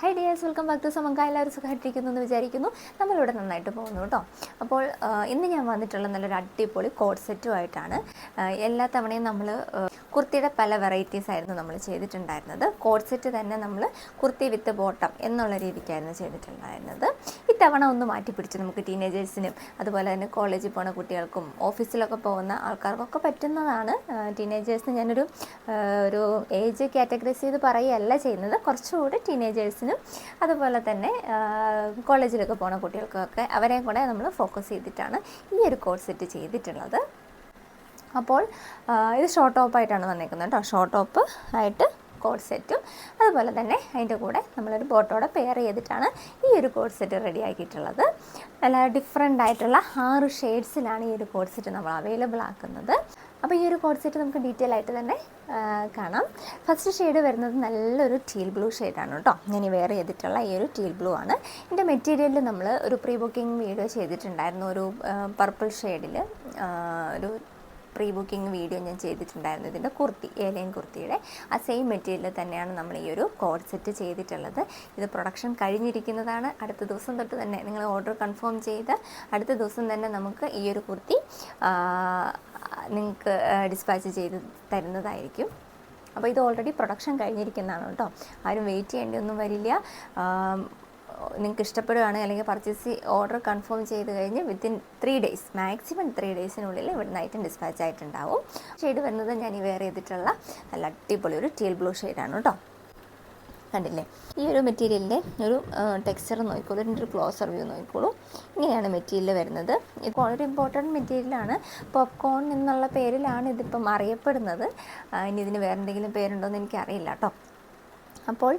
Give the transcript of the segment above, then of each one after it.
Hi dears welcome back to Samanka എല്ലാവരും സുഖമായിട്ടിരിക്കുന്നു എന്ന് വിചാരിക്കുന്നു. നമ്മളിവിടെ നന്നായിട്ട് പോകുന്നു കേട്ടോ. അപ്പോൾ ഇന്ന് ഞാൻ വന്നിട്ടുള്ള നല്ലൊരു അടിപൊളി കോഡ് സെറ്റുമായിട്ടാണ്. എല്ലാ തവണയും നമ്മൾ കുർത്തിയുടെ പല വെറൈറ്റീസ് ആയിരുന്നു നമ്മൾ ചെയ്തിട്ടുണ്ടായിരുന്നത്. കോഡ് സെറ്റ് തന്നെ നമ്മൾ കുർത്തി വിത്ത് ബോട്ടം എന്നുള്ള രീതിക്കായിരുന്നു ചെയ്തിട്ടുണ്ടായിരുന്നത്. ഇത്തവണ ഒന്ന് മാറ്റി പിടിച്ചു നമുക്ക് ടീനേജേഴ്സിനും അതുപോലെ തന്നെ കോളേജിൽ പോണ കുട്ടികൾക്കും ഓഫീസിലൊക്കെ പോകുന്ന ആൾക്കാർക്കൊക്കെ പറ്റുന്നതാണ്. ടീനേജേഴ്സിന് ഞാനൊരു ഒരു ഏജ് കാറ്റഗറൈസ് ചെയ്ത് പറയുകയല്ല ചെയ്യുന്നത്. കുറച്ചുകൂടി ടീനേജേഴ്സിനും അതുപോലെ തന്നെ കോളേജിലൊക്കെ പോണ കുട്ടികൾക്കൊക്കെ അവരെയും കൂടെ നമ്മൾ ഫോക്കസ് ചെയ്തിട്ടാണ് ഈ ഒരു കോഴ്സ് സെറ്റ് ചെയ്തിട്ടുള്ളത്. അപ്പോൾ ഇത് ഷോർട്ട് ടോപ്പായിട്ടാണ് വന്നേക്കുന്നത് കേട്ടോ ഷോർട്ട് ടോപ്പ് ആയിട്ട് കോഡ് സെറ്റും അതുപോലെ തന്നെ അതിന്റെ കൂടെ നമ്മളൊരു ബോട്ടോടെ പെയർ ചെയ്തിട്ടാണ് ഈ ഒരു കോഡ് സെറ്റ് റെഡി ആക്കിയിട്ടുള്ളത്. നല്ല ഡിഫറെന്റ് ആയിട്ടുള്ള ആറ് ഷെയ്ഡ്സിലാണ് ഈ ഒരു കോഡ് സെറ്റ് നമ്മൾ അവൈലബിൾ ആക്കുന്നത്. അപ്പോൾ ഈ ഒരു കോഡ് സെറ്റ് നമുക്ക് ഡീറ്റെയിൽ ആയിട്ട് തന്നെ കാണാം. ഫസ്റ്റ് ഷെയ്ഡ് വരുന്നത് നല്ലൊരു ടീൽ ബ്ലൂ ഷെയ്ഡാണ് കേട്ടോ ഞാൻ ഈ വെയർ ചെയ്തിട്ടുള്ള ഈ ഒരു ടീൽ ബ്ലൂ ആണ്. ഇതിന്റെ മെറ്റീരിയലിൽ നമ്മൾ ഒരു പ്രീ ബുക്കിംഗ് വീഡിയോ ചെയ്തിട്ടുണ്ടായിരുന്നു. ഒരു പർപ്പിൾ ഷെയ്ഡിൽ ഒരു പ്രീ ബുക്കിംഗ് വീഡിയോ ഞാൻ ചെയ്തിട്ടുണ്ടായിരുന്നു. ഇതിന്റെ കുർത്തി ഏലയൻ കുർത്തിയുടെ ആ സെയിം മെറ്റീരിയൽ തന്നെയാണ് നമ്മൾ ഈ ഒരു കോഡ് സെറ്റ് ചെയ്തിട്ടുള്ളത്. ഇത് പ്രൊഡക്ഷൻ കഴിഞ്ഞിരിക്കുന്നതാണ്. അടുത്ത ദിവസം തൊട്ട് തന്നെ നിങ്ങൾ ഓർഡർ കൺഫേം ചെയ്ത് അടുത്ത ദിവസം തന്നെ നമുക്ക് ഈ ഒരു കുർത്തി നിങ്ങൾക്ക് ഡിസ്പാച്ച് ചെയ്ത് തരുന്നതായിരിക്കും. അപ്പോൾ ഇത് ഓൾറെഡി പ്രൊഡക്ഷൻ കഴിഞ്ഞിരിക്കുന്നതാണ് കേട്ടോ. ആരും വെയിറ്റ് ചെയ്യേണ്ടിയൊന്നും വരില്ല. നിങ്ങൾക്ക് ഇഷ്ടപ്പെടുകയാണെങ്കിൽ അല്ലെങ്കിൽ പർച്ചേസ് ഓർഡർ കൺഫേം ചെയ്ത് കഴിഞ്ഞ് within three days maximum three ഡേയ്സിനുള്ളിൽ ഇവിടുന്ന് ഐറ്റം ഡിസ്പാച്ച് ആയിട്ടുണ്ടാവും. ഷെയ്ഡ് വരുന്നത് ഞാൻ ഈ വെയർ ചെയ്തിട്ടുള്ള നല്ല അടിപൊളി ഒരു ടീൽ ബ്ലൂ ഷെയ്ഡാണ് കേട്ടോ കണ്ടില്ലേ? ഈ ഒരു മെറ്റീരിയലിന്റെ ഒരു ടെക്സ്ചർ നോക്കിക്കോളൂ. ഇതിന്റെ ഒരു ക്ലോസർ വ്യൂ നോക്കിക്കോളൂ. ഇങ്ങനെയാണ് മെറ്റീരിയൽ വരുന്നത്. ഇത് വളരെ ഇമ്പോർട്ടന്റ് മെറ്റീരിയലാണ് പോപ്കോൺ എന്നുള്ള പേരിലാണ് ഇതിപ്പം അറിയപ്പെടുന്നത്. ഇനി ഇതിന് വേറെ എന്തെങ്കിലും പേരുണ്ടോ എന്ന് എനിക്കറിയില്ല കേട്ടോ അപ്പോൾ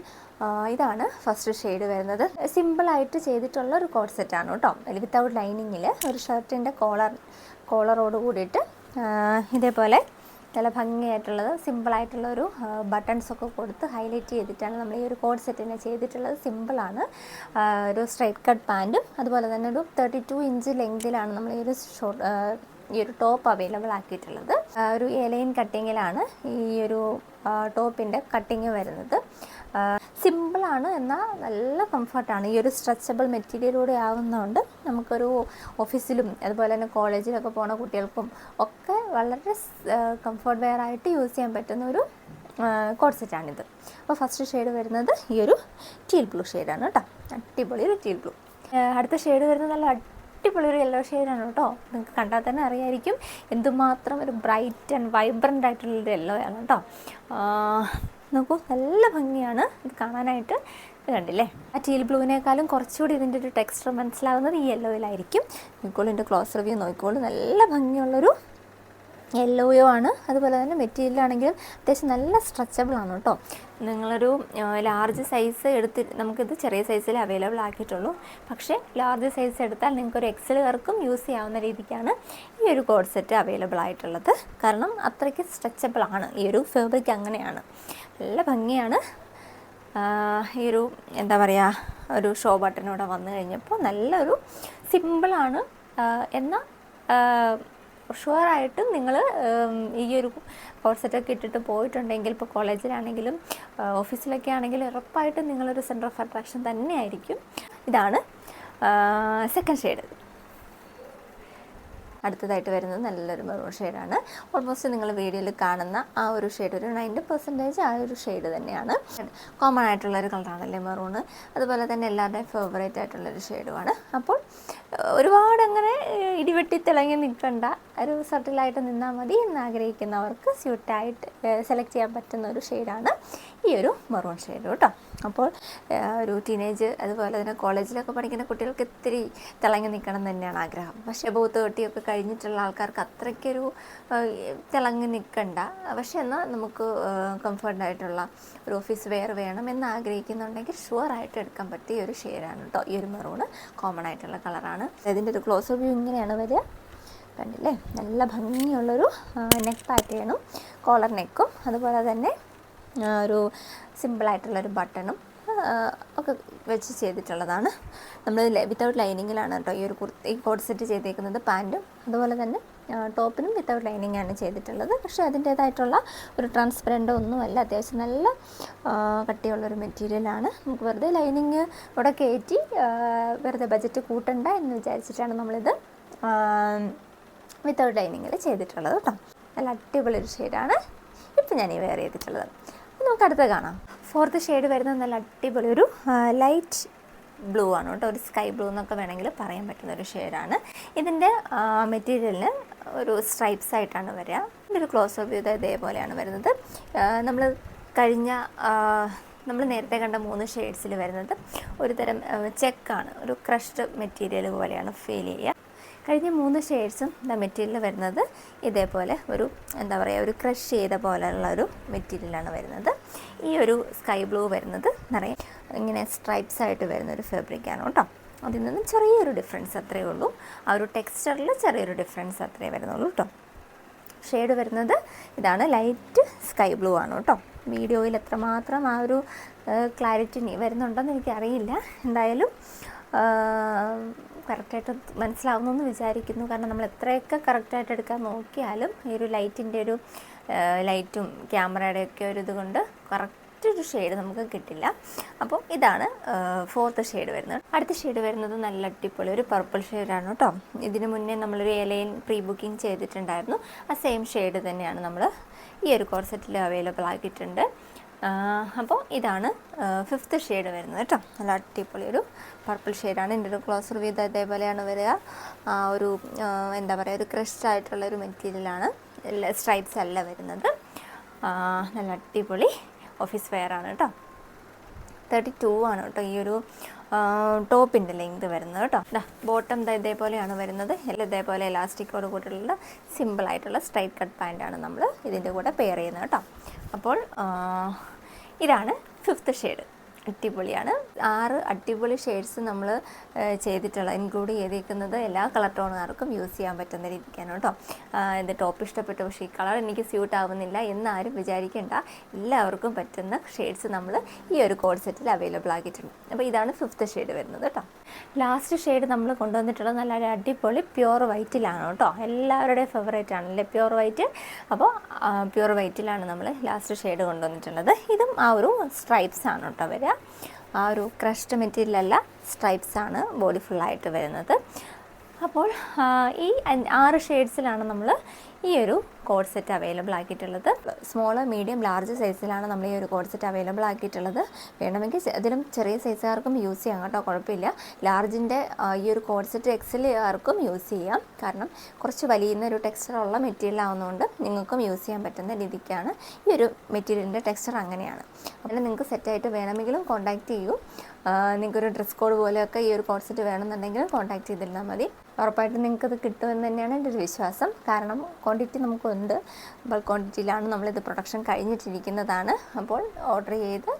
ഇതാണ് ഫസ്റ്റ് ഷെയ്ഡ് വരുന്നത്. സിമ്പിളായിട്ട് ചെയ്തിട്ടുള്ള ഒരു കോഡ് സെറ്റാണ് കേട്ടോ. വിത്തൗട്ട് ലൈനിങ്ങിൽ ഒരു ഷർട്ടിന്റെ കോളർ കോളറോട് കൂടിയിട്ട് ഇതേപോലെ നല്ല ഭംഗിയായിട്ടുള്ളത് സിമ്പിളായിട്ടുള്ള ഒരു ബട്ടൺസ് ഒക്കെ കൊടുത്ത് ഹൈലൈറ്റ് ചെയ്തിട്ടാണ് നമ്മൾ ഈ ഒരു കോഡ് സെറ്റിനെ ചെയ്തിട്ടുള്ളത്. സിമ്പിളാണ് ഒരു സ്ട്രൈറ്റ് കട്ട് പാന്റും അതുപോലെ തന്നെ ഒരു തേർട്ടി ടു ഇഞ്ച് ലെങ്തിലാണ് നമ്മൾ ഈ ഒരു ഷോർട്ട് ഈ ഒരു ടോപ്പ് അവൈലബിൾ ആക്കിയിട്ടുള്ളത്. ഒരു എലൈൻ കട്ടിങ്ങിലാണ് ഈ ഒരു ടോപ്പിന്റെ കട്ടിങ് വരുന്നത്. സിമ്പിളാണ് എന്നാൽ നല്ല കംഫർട്ടാണ് ഈ ഒരു സ്ട്രെച്ചബിൾ മെറ്റീരിയലൂടെ ആവുന്നതുകൊണ്ട് നമുക്കൊരു ഓഫീസിലും അതുപോലെ തന്നെ കോളേജിലൊക്കെ പോണ കുട്ടികൾക്കും ഒക്കെ വളരെ കംഫർട്ട് വെയർ ആയിട്ട് യൂസ് ചെയ്യാൻ പറ്റുന്ന ഒരു കോഡ്സെറ്റാണിത് അപ്പോൾ ഫസ്റ്റ് ഷെയ്ഡ് വരുന്നത് ഈ ഒരു ടീൽ ബ്ലൂ ഷെയ്ഡാണ് കേട്ടോ. അടിപൊളി ഒരു ടീൽ ബ്ലൂ അടുത്ത ഷെയ്ഡ് വരുന്നത് നല്ല അടിപൊളി ഒരു യെല്ലോ ഷെയ്ഡാണ് കേട്ടോ. നിങ്ങൾക്ക് കണ്ടാൽ തന്നെ അറിയായിരിക്കും. എന്തുമാത്രം ഒരു ബ്രൈറ്റ് ആൻഡ് വൈബ്രന്റ് ആയിട്ടുള്ളൊരു യെല്ലോ ആണ് കേട്ടോ. നോക്കൂ നല്ല ഭംഗിയാണ് ഇത് കാണാനായിട്ട്. കണ്ടില്ലേ? ആ ടീൽ ബ്ലൂവിനേക്കാളും കുറച്ചുകൂടി ഇതിന്റെ ഒരു ടെക്സ്ചർ മനസ്സിലാവുന്നത് ഈ യെല്ലോയിലായിരിക്കും നിങ്ങൾക്കോളിന്റെ ക്ലോസ് റിവ്യൂ നോക്കിക്കോളൂ. നല്ല ഭംഗിയുള്ളൊരു യെല്ലോയോ ആണ്. അതുപോലെ തന്നെ മെറ്റീരിയൽ ആണെങ്കിലും അത്യാവശ്യം നല്ല സ്ട്രെച്ചബിൾ ആണ് കേട്ടോ. നിങ്ങളൊരു ലാർജ് സൈസ് എടുത്ത് നമുക്കിത് ചെറിയ സൈസിൽ അവൈലബിൾ ആക്കിയിട്ടുള്ളൂ. പക്ഷേ ലാർജ് സൈസ് എടുത്താൽ നിങ്ങൾക്കൊരു എക്സലുകാർക്കും യൂസ് ചെയ്യാവുന്ന രീതിക്കാണ് ഈ ഒരു കോഡ് സെറ്റ് അവൈലബിൾ ആയിട്ടുള്ളത്. കാരണം അത്രയ്ക്ക് സ്ട്രെച്ചബിൾ ആണ്. ഈ ഒരു ഫാബ്രിക് അങ്ങനെയാണ്. നല്ല ഭംഗിയാണ്. ഈ ഒരു എന്താ പറയുക ഒരു ഷോ ബട്ടനോടെ വന്നു കഴിഞ്ഞപ്പോൾ നല്ലൊരു സിമ്പിളാണ് എന്നാൽ ഷുവറായിട്ടും നിങ്ങൾ ഈ ഒരു കോഡ് സെറ്റൊക്കെ ഇട്ടിട്ട് പോയിട്ടുണ്ടെങ്കിൽ ഇപ്പോൾ കോളേജിലാണെങ്കിലും ഓഫീസിലൊക്കെ ആണെങ്കിലും ഉറപ്പായിട്ടും നിങ്ങളൊരു സെന്റർ ഓഫ് അട്രാക്ഷൻ തന്നെയായിരിക്കും. ഇതാണ് സെക്കൻഡ് ഷെയ്ഡ് അടുത്തതായിട്ട് വരുന്നത് നല്ലൊരു മെറൂൺ ഷെയ്ഡാണ് ഓൾമോസ്റ്റ് നിങ്ങൾ വീഡിയോയിൽ കാണുന്ന ആ ഒരു ഷെയ്ഡ് ഒരു നയന്റി പെർസെന്റേജ് ആ ഒരു ഷെയ്ഡ് തന്നെയാണ്. കോമൺ ആയിട്ടുള്ള ഒരു കളറാണല്ലേ മെറൂണ് അതുപോലെ തന്നെ എല്ലാവരുടെയും ഫേവറേറ്റ് ആയിട്ടുള്ളൊരു ഷെയ്ഡുമാണ് അപ്പോൾ ഒരുപാട് അങ്ങനെ ഇടിവെട്ടി തിളങ്ങി നിൽക്കണ്ട ഒരു സട്ടിലായിട്ട് നിന്നാൽ മതി എന്ന് ആഗ്രഹിക്കുന്നവർക്ക് സ്യൂട്ടായിട്ട് സെലക്ട് ചെയ്യാൻ പറ്റുന്ന ഒരു ഷെയ്ഡാണ് ഈ ഒരു മെറൂൺ ഷെയ്ഡ് കേട്ടോ അപ്പോൾ ഒരു ടീനേജ് അതുപോലെ തന്നെ കോളേജിലൊക്കെ പഠിക്കുന്ന കുട്ടികൾക്ക് ഇത്തിരി തിളങ്ങി നിൽക്കണം തന്നെയാണ് ആഗ്രഹം. പക്ഷേ ബോത്ത് തേർട്ടിയൊക്കെ കഴിഞ്ഞിട്ടുള്ള ആൾക്കാർക്ക് അത്രയ്ക്കൊരു തിളങ്ങി നിൽക്കണ്ട. പക്ഷേ എന്നാൽ നമുക്ക് കംഫർട്ടായിട്ടുള്ള ഒരു ഓഫീസ് വെയർ വേണം എന്ന് ആഗ്രഹിക്കുന്നുണ്ടെങ്കിൽ ഷുവറായിട്ട് എടുക്കാൻ പറ്റിയ ഒരു ഷെയ്ഡാണ് കേട്ടോ ഈ ഒരു മെറൂണ് കോമൺ ആയിട്ടുള്ള കളറാണ് ഇതിന്റെ ഒരു ക്ലോസ് വ്യൂ ഇങ്ങനെയാണ് വരിക. കണ്ടില്ലേ? നല്ല ഭംഗിയുള്ളൊരു നെക്ക് പാറ്റേണും കോളർ നെക്കും അതുപോലെ തന്നെ ഒരു സിമ്പിളായിട്ടുള്ളൊരു ബട്ടണും ഒക്കെ വെച്ച് ചെയ്തിട്ടുള്ളതാണ്. നമ്മൾ വിത്തൗട്ട് ലൈനിങ്ങിലാണ് കേട്ടോ ഈ ഒരു കുർത്തി കോഡ് സെറ്റ് ചെയ്തേക്കുന്നത് പാന്റും അതുപോലെ തന്നെ ടോപ്പിനും വിത്തൗട്ട് ലൈനിങ് ആണ് ചെയ്തിട്ടുള്ളത്. പക്ഷേ അതിന്റേതായിട്ടുള്ള ഒരു ട്രാൻസ്പെറന്റ് ഒന്നുമല്ല അത്യാവശ്യം നല്ല കട്ടിയുള്ളൊരു മെറ്റീരിയലാണ് നമുക്ക് വെറുതെ ലൈനിങ് ഇവിടെ കയറ്റി വെറുതെ ബജറ്റ് കൂട്ടണ്ട എന്ന് വിചാരിച്ചിട്ടാണ് നമ്മളിത് വിത്തൗട്ട് ലൈനിങ്ങിൽ ചെയ്തിട്ടുള്ളത് കേട്ടോ. നല്ല അടിപൊളി ഒരു ഷെയ്ഡാണ് ഇപ്പം ഞാൻ ഈ വെയർ ചെയ്തിട്ടുള്ളത് നമുക്ക് അടുത്ത കാണാം. ഫോർത്ത് ഷെയ്ഡ് വരുന്നത് നല്ല അടിപൊളി ഒരു ലൈറ്റ് ബ്ലൂ ആണ് കേട്ടോ. ഒരു സ്കൈ ബ്ലൂ എന്നൊക്കെ വേണമെങ്കിൽ പറയാൻ പറ്റുന്ന ഒരു ഷെയ്ഡാണ് ഇതിന്റെ മെറ്റീരിയലിന് ഒരു സ്ട്രൈപ്സ് ആയിട്ടാണ് വരിക. ഇതിന്റെ ഒരു ക്ലോസ് ഓഫ് ചെയ്ത് ഇതേപോലെയാണ് വരുന്നത്. നമ്മൾ കഴിഞ്ഞ നമ്മൾ നേരത്തെ കണ്ട മൂന്ന് ഷെയ്ഡ്സിൽ വരുന്നത് ഒരു തരം ചെക്കാണ് ഒരു ക്രഷ്ഡ് മെറ്റീരിയൽ പോലെയാണ് ഫീൽ ചെയ്യുക. കഴിഞ്ഞ മൂന്ന് ഷെയ്ഡ്സും ദ മെറ്റീരിയൽ വരുന്നത് ഇതേപോലെ ഒരു എന്താ പറയുക ഒരു ക്രഷ് ചെയ്ത പോലെയുള്ള ഒരു മെറ്റീരിയലാണ് വരുന്നത്. ഈ ഒരു സ്കൈ ബ്ലൂ വരുന്നത് നിറയെ ഇങ്ങനെ സ്ട്രൈപ്സ് ആയിട്ട് വരുന്ന ഒരു ഫാബ്രിക്കാണ് കേട്ടോ. അതിൽ നിന്നും ചെറിയൊരു ഡിഫറൻസ് അത്രയേ ഉള്ളൂ. ആ ഒരു ടെക്സ്ചറിൽ ചെറിയൊരു ഡിഫറൻസ് അത്രയേ വരുന്നുള്ളൂ കേട്ടോ. ഷെയ്ഡ് വരുന്നത് ഇതാണ് ലൈറ്റ് സ്കൈ ബ്ലൂ ആണ് കേട്ടോ. വീഡിയോയിൽ എത്രമാത്രം ആ ഒരു ക്ലാരിറ്റി വരുന്നുണ്ടെന്ന് എനിക്കറിയില്ല. എന്തായാലും കറക്റ്റായിട്ട് മനസ്സിലാവുന്നു വിചാരിക്കുന്നു. കാരണം നമ്മൾ എത്രയൊക്കെ കറക്റ്റായിട്ട് എടുക്കാൻ നോക്കിയാലും ഈ ഒരു ലൈറ്റിന്റെ ഒരു ലൈറ്റും ക്യാമറയുടെയൊക്കെ ഒരു ഇതുകൊണ്ട് കറക്റ്റ് ഒരു ഷെയ്ഡ് നമുക്ക് കിട്ടില്ല. അപ്പോൾ ഇതാണ് ഫോർത്ത് ഷെയ്ഡ് വരുന്നത്. അടുത്ത ഷെയ്ഡ് വരുന്നത് നല്ല അടിപൊളി ഒരു പർപ്പിൾ ഷെയ്ഡാണ് കേട്ടോ ഇതിന് മുന്നേ നമ്മളൊരു എലൈൻ പ്രീ ബുക്കിംഗ് ചെയ്തിട്ടുണ്ടായിരുന്നു. ആ സെയിം ഷെയ്ഡ് തന്നെയാണ് നമ്മൾ ഈ ഒരു കോർസെറ്റിൽ അവൈലബിൾ ആക്കിയിട്ടുണ്ട്. അപ്പോൾ ഇതാണ് ഫിഫ്ത്ത് ഷെയ്ഡ് വരുന്നത് കേട്ടോ. നല്ല അടിപൊളി ഒരു പർപ്പിൾ ഷെയ്ഡാണ് എന്റെ ഒരു ക്ലോസർ വീത ഇതേപോലെയാണ് വരിക. ഒരു എന്താ പറയുക ഒരു ക്രഷ്ഡ് ആയിട്ടുള്ള ഒരു മെറ്റീരിയലാണ് സ്ട്രൈപ്സ് അല്ല വരുന്നത്. നല്ല അടിപൊളി ഓഫീസ് വെയർ ആണ് കേട്ടോ. തേർട്ടി ടു ആണ് കേട്ടോ ഈ ഒരു ടോപ്പിന്റെ ലെങ്ത് വരുന്നത് കേട്ടോ. ബോട്ടം ഇതേപോലെയാണ് വരുന്നത്. എല്ലാം ഇതേപോലെ ഇലാസ്റ്റിക്കോട് കൂടെയുള്ള സിമ്പിളായിട്ടുള്ള സ്ട്രൈറ്റ് കട്ട് പാന്റാണ് നമ്മൾ ഇതിന്റെ കൂടെ പെയർ ചെയ്യുന്നത് കേട്ടോ. അപ്പോൾ ഇതാണ് ഫിഫ്ത്ത് ഷെയ്ഡ് അടിപൊളിയാണ്. ആറ് അടിപൊളി ഷെയ്ഡ്സ് നമ്മൾ ചെയ്തിട്ടുള്ള ഇൻക്ലൂഡ് ചെയ്തിരിക്കുന്നത് എല്ലാ കളർ ടോണുകാർക്കും യൂസ് ചെയ്യാൻ പറ്റുന്ന രീതിക്കാണ് കേട്ടോ. എന്റെ ടോപ്പ് ഇഷ്ടപ്പെട്ടു. പക്ഷേ ഈ കളർ എനിക്ക് സ്യൂട്ട് ആവുന്നില്ല എന്നാരും വിചാരിക്കേണ്ട. എല്ലാവർക്കും പറ്റുന്ന ഷെയ്ഡ്സ് നമ്മൾ ഈ ഒരു കോഡ് സെറ്റിൽ അവൈലബിൾ ആക്കിയിട്ടുണ്ട്. അപ്പോൾ ഇതാണ് ഫിഫ്ത്ത് ഷെയ്ഡ് വരുന്നത് കേട്ടോ. ലാസ്റ്റ് ഷെയ്ഡ് നമ്മൾ കൊണ്ടുവന്നിട്ടുള്ളത് നല്ല അടിപൊളി പ്യുവർ വൈറ്റിലാണ് കേട്ടോ. എല്ലാവരുടെയും ഫേവറേറ്റ് ആണല്ലേ പ്യുവർ വൈറ്റ് അപ്പോൾ പ്യുവർ വൈറ്റിലാണ് നമ്മൾ ലാസ്റ്റ് ഷെയ്ഡ് കൊണ്ടുവന്നിട്ടുള്ളത്. ഇതും ആ ഒരു സ്ട്രൈപ്സ് ആണ് കേട്ടോ വരിക. ആ ഒരു ക്രഷ്ഡ് മെറ്റീരിയലല്ല സ്ട്രൈപ്സ് ആണ് ബോഡി ഫുള്ളായിട്ട് വരുന്നത്. അപ്പോൾ ഈ ആറ് ഷെയ്ഡ്സിലാണ് നമ്മൾ ഈ ഒരു കോഡ് സെറ്റ് അവൈലബിൾ ആക്കിയിട്ടുള്ളത് സ്മോൾ മീഡിയം ലാർജ് സൈസിലാണ് നമ്മൾ ഈ ഒരു കോഡ് സെറ്റ് അവൈലബിൾ ആക്കിയിട്ടുള്ളത്. വേണമെങ്കിൽ അതിലും ചെറിയ സൈസുകാർക്കും യൂസ് ചെയ്യാം കേട്ടോ കുഴപ്പമില്ല. ലാർജിന്റെ ഈ ഒരു കോഡ് സെറ്റ് എക്സലുകാർക്കും യൂസ് ചെയ്യാം. കാരണം കുറച്ച് വലിയുന്ന ഒരു ടെക്സ്ചറുള്ള മെറ്റീരിയൽ ആവുന്നതുകൊണ്ട് നിങ്ങൾക്കും യൂസ് ചെയ്യാൻ പറ്റുന്ന രീതിക്കാണ് ഈ ഒരു മെറ്റീരിയലിന്റെ ടെക്സ്ചർ അങ്ങനെയാണ്. അപ്പോൾ നിങ്ങൾക്ക് സെറ്റായിട്ട് വേണമെങ്കിലും കോൺടാക്റ്റ് ചെയ്യൂ. നിങ്ങൾക്കൊരു ഡ്രസ് കോഡ് പോലെയൊക്കെ ഈ ഒരു കോഡ് സെറ്റ് വേണമെന്നുണ്ടെങ്കിൽ കോൺടാക്ട് ചെയ്തിരുന്നാൽ മതി. ഉറപ്പായിട്ടും നിങ്ങൾക്കത് കിട്ടുമെന്ന് തന്നെയാണ് എന്റെ ഒരു വിശ്വാസം. കാരണം ക്വാണ്ടിറ്റി നമുക്കുണ്ട്. ബൾക്ക് ക്വാണ്ടിറ്റിയിലാണ് നമ്മളിത് പ്രൊഡക്ഷൻ കഴിഞ്ഞിട്ടിരിക്കുന്നതാണ്. അപ്പോൾ ഓർഡർ ചെയ്ത്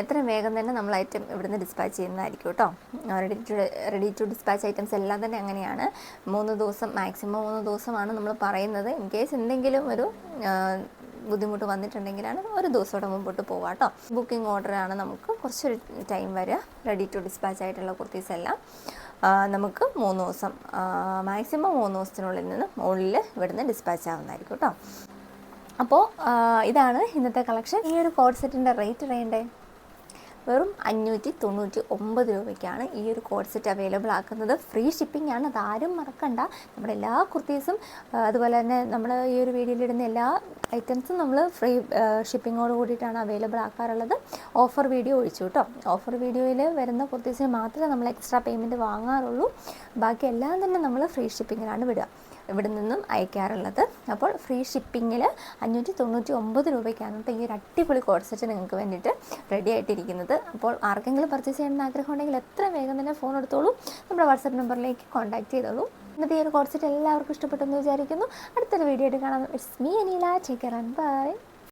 എത്രയും വേഗം തന്നെ നമ്മൾ ഐറ്റം ഇവിടുന്ന് ഡിസ്പാച്ച് ചെയ്യുന്നതായിരിക്കും കേട്ടോ. Ready to ready to dispatch items എല്ലാം തന്നെ അങ്ങനെയാണ്. മൂന്ന് ദിവസം മാക്സിമം മൂന്ന് ദിവസമാണ് നമ്മൾ പറയുന്നത്. ഇൻ കേസ് എന്തെങ്കിലും ഒരു ബുദ്ധിമുട്ട് വന്നിട്ടുണ്ടെങ്കിലാണ് ഒരു ദിവസത്തോടെ മുമ്പോട്ട് പോവുക കേട്ടോ. ബുക്കിംഗ് ഓർഡറാണ് നമുക്ക് കുറച്ചൊരു ടൈം വരിക. റെഡി ടു ഡിസ്പാച്ച് ആയിട്ടുള്ള കുർത്തീസ് എല്ലാം. നമുക്ക് മൂന്ന് ദിവസം മാക്സിമം മൂന്ന് ദിവസത്തിനുള്ളിൽ നിന്ന് മുകളിൽ ഇവിടുന്ന് ഡിസ്പാച്ച് ആവുന്നതായിരിക്കും കേട്ടോ. അപ്പോൾ ഇതാണ് ഇന്നത്തെ കളക്ഷൻ ഈ ഒരു കോഡ് സെറ്റിന്റെ റേറ്റ് അറിയണ്ടേ വെറും അഞ്ഞൂറ്റി തൊണ്ണൂറ്റി ഒമ്പത് രൂപയ്ക്കാണ് ഈ ഒരു കോഡ് സെറ്റ് അവൈലബിൾ ആക്കുന്നത്. ഫ്രീ ഷിപ്പിംഗ് ആണ്. അതാരും മറക്കണ്ട. നമ്മുടെ എല്ലാ കുർത്തീസും അതുപോലെ തന്നെ നമ്മൾ ഈ ഒരു വീഡിയോയിൽ ഇടുന്ന എല്ലാ ഐറ്റംസും നമ്മൾ ഫ്രീ ഷിപ്പിങ്ങോട് കൂടിയിട്ടാണ് അവൈലബിൾ ആക്കാറുള്ളത്. ഓഫർ വീഡിയോ ഒഴിച്ചു കേട്ടോ ഓഫർ വീഡിയോയിൽ വരുന്ന കുർത്തീസിന് മാത്രമേ നമ്മൾ എക്സ്ട്രാ പേയ്മെന്റ് വാങ്ങാറുള്ളൂ. ബാക്കി എല്ലാം തന്നെ നമ്മൾ ഫ്രീ ഷിപ്പിങ്ങിലാണ് വിടുക. ഇവിടെ നിന്നും അയക്കാറുള്ളത്. അപ്പോൾ ഫ്രീ ഷിപ്പിങ്ങിൽ അഞ്ഞൂറ്റി തൊണ്ണൂറ്റി ഒമ്പത് രൂപയ്ക്കാണ് കേട്ടോ ഈ ഒരു അടിപൊളി കോഡ്സെറ്റ് നിങ്ങൾക്ക് വേണ്ടിയിട്ട് റെഡി ആയിട്ടിരിക്കുന്നത്. അപ്പോൾ ആർക്കെങ്കിലും പർച്ചേസ് ചെയ്യണമെന്ന് ആഗ്രഹം ഉണ്ടെങ്കിൽ എത്ര വേഗം തന്നെ ഫോൺ എടുത്തോളൂ. നമ്മുടെ വാട്സപ്പ് നമ്പറിലേക്ക് കോൺടാക്ട് ചെയ്തോളൂ. ഇന്നത്തെ ഈ ഒരു കോഡ്സെറ്റ് എല്ലാവർക്കും ഇഷ്ടപ്പെട്ടെന്ന് വിചാരിക്കുന്നു. അടുത്തൊരു വീഡിയോ ആയിട്ട് കാണാം. It's me Aneela take care and bye